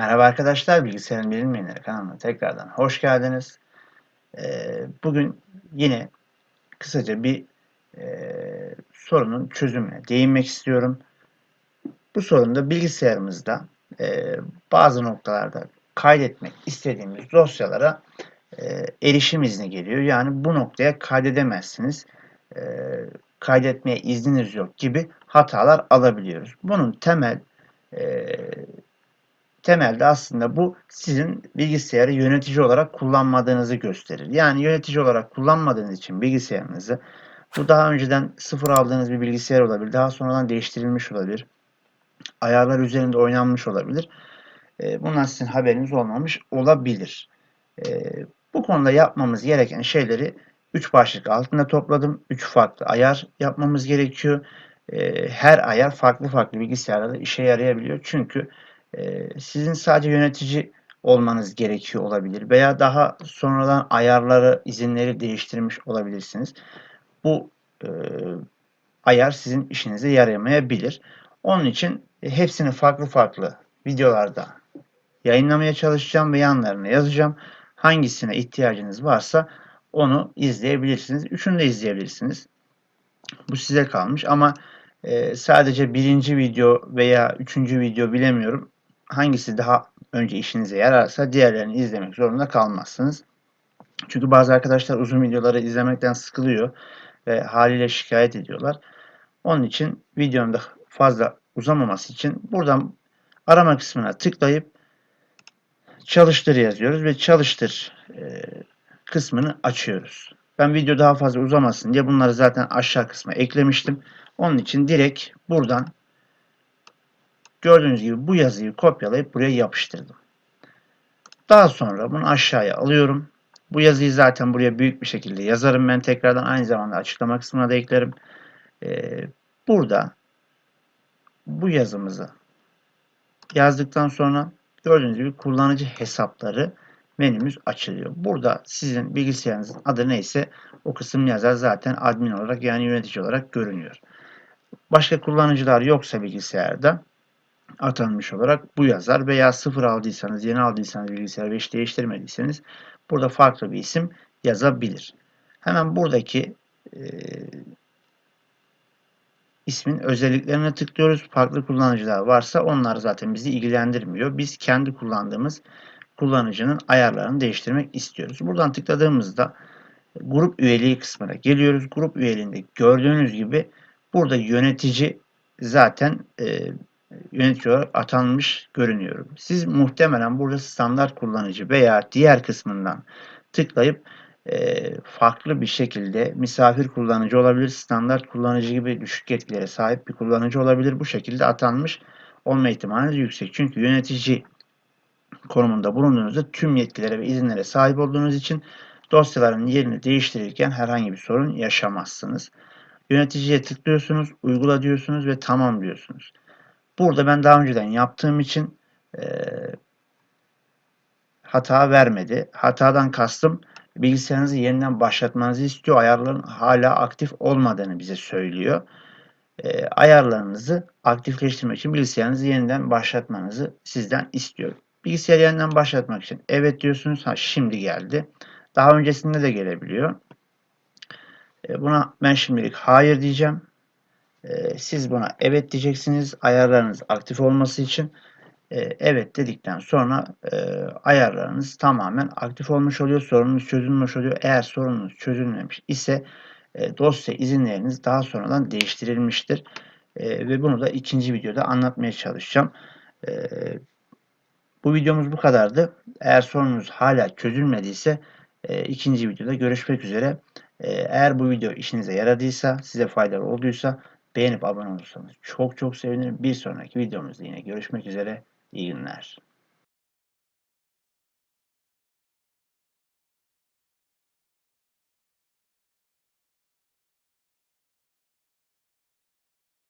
Merhaba arkadaşlar, Bilgisayarın Bilinmeyenleri kanalına tekrardan hoş geldiniz. Ee, bugün yine kısaca bir e, sorunun çözümüne değinmek istiyorum. Bu sorunda bilgisayarımızda e, bazı noktalarda kaydetmek istediğimiz dosyalara e, erişim izni geliyor. Yani bu noktaya kaydedemezsiniz, e, kaydetmeye izniniz yok gibi hatalar alabiliyoruz. Bunun temel temelde aslında bu sizin bilgisayarı yönetici olarak kullanmadığınızı gösterir. Yani yönetici olarak kullanmadığınız için bilgisayarınızı bu daha önceden sıfır aldığınız bir bilgisayar olabilir. Daha sonradan değiştirilmiş olabilir. Ayarlar üzerinde oynanmış olabilir. E, bundan sizin haberiniz olmamış olabilir. E, bu konuda yapmamız gereken şeyleri 3 başlık altında topladım. 3 farklı ayar yapmamız gerekiyor. E, her ayar farklı farklı bilgisayarlarda işe yarayabiliyor. Çünkü sizin sadece yönetici olmanız gerekiyor olabilir veya daha sonradan ayarları, izinleri değiştirmiş olabilirsiniz. Bu e, ayar sizin işinize yarayamayabilir. Onun için hepsini farklı farklı videolarda yayınlamaya çalışacağım ve yanlarına yazacağım. Hangisine ihtiyacınız varsa onu izleyebilirsiniz. Üçünü de izleyebilirsiniz. Bu size kalmış ama e, sadece birinci video veya üçüncü video bilemiyorum hangisi daha önce işinize yararsa diğerlerini izlemek zorunda kalmazsınız. Çünkü bazı arkadaşlar uzun videoları izlemekten sıkılıyor ve haliyle şikayet ediyorlar. Onun için videonun da fazla uzamaması için buradan arama kısmına tıklayıp çalıştır yazıyoruz ve çalıştır e, kısmını açıyoruz. Ben video daha fazla uzamasın diye bunları zaten aşağı kısma eklemiştim. Onun için direkt buradan Gördüğünüz gibi bu yazıyı kopyalayıp buraya yapıştırdım. Daha sonra bunu aşağıya alıyorum. Bu yazıyı zaten buraya büyük bir şekilde yazarım ben tekrardan. Aynı zamanda açıklama kısmına da eklerim. Ee, burada bu yazımızı yazdıktan sonra gördüğünüz gibi kullanıcı hesapları menümüz açılıyor. Burada sizin bilgisayarınızın adı neyse o kısım yazar zaten admin olarak yani yönetici olarak görünüyor. Başka kullanıcılar yoksa bilgisayarda atanmış olarak bu yazar veya sıfır aldıysanız, yeni aldıysanız bilgisayarı hiç değiştirmediyseniz burada farklı bir isim yazabilir. Hemen buradaki e, ismin özelliklerine tıklıyoruz. Farklı kullanıcılar varsa onlar zaten bizi ilgilendirmiyor. Biz kendi kullandığımız kullanıcının ayarlarını değiştirmek istiyoruz. Buradan tıkladığımızda grup üyeliği kısmına geliyoruz. Grup üyeliğinde gördüğünüz gibi burada yönetici zaten e, yönetici atanmış görünüyorum. Siz muhtemelen burada standart kullanıcı veya diğer kısmından tıklayıp e, farklı bir şekilde misafir kullanıcı olabilir, standart kullanıcı gibi düşük yetkilere sahip bir kullanıcı olabilir. Bu şekilde atanmış olma ihtimaliniz yüksek. Çünkü yönetici konumunda bulunduğunuzda tüm yetkilere ve izinlere sahip olduğunuz için dosyaların yerini değiştirirken herhangi bir sorun yaşamazsınız. Yöneticiye tıklıyorsunuz, uygula diyorsunuz ve tamam diyorsunuz. Burada ben daha önceden yaptığım için e, hata vermedi. Hatadan kastım bilgisayarınızı yeniden başlatmanızı istiyor. Ayarların hala aktif olmadığını bize söylüyor. E, ayarlarınızı aktifleştirmek için bilgisayarınızı yeniden başlatmanızı sizden istiyor. Bilgisayarı yeniden başlatmak için evet diyorsunuz. Ha şimdi geldi. Daha öncesinde de gelebiliyor. E, buna ben şimdilik hayır diyeceğim. Ee, siz buna evet diyeceksiniz ayarlarınız aktif olması için. Ee, evet dedikten sonra e, ayarlarınız tamamen aktif olmuş oluyor. Sorununuz çözülmüş oluyor. Eğer sorununuz çözülmemiş ise e, dosya izinleriniz daha sonradan değiştirilmiştir. E, ve bunu da ikinci videoda anlatmaya çalışacağım. Bu videomuz bu kadardı. Eğer sorunuz hala çözülmediyse ikinci videoda görüşmek üzere. Eğer bu video işinize yaradıysa, size faydalı olduysa Beğenip abone olursanız çok çok sevinirim. Bir sonraki videomuzda yine görüşmek üzere. İyi günler.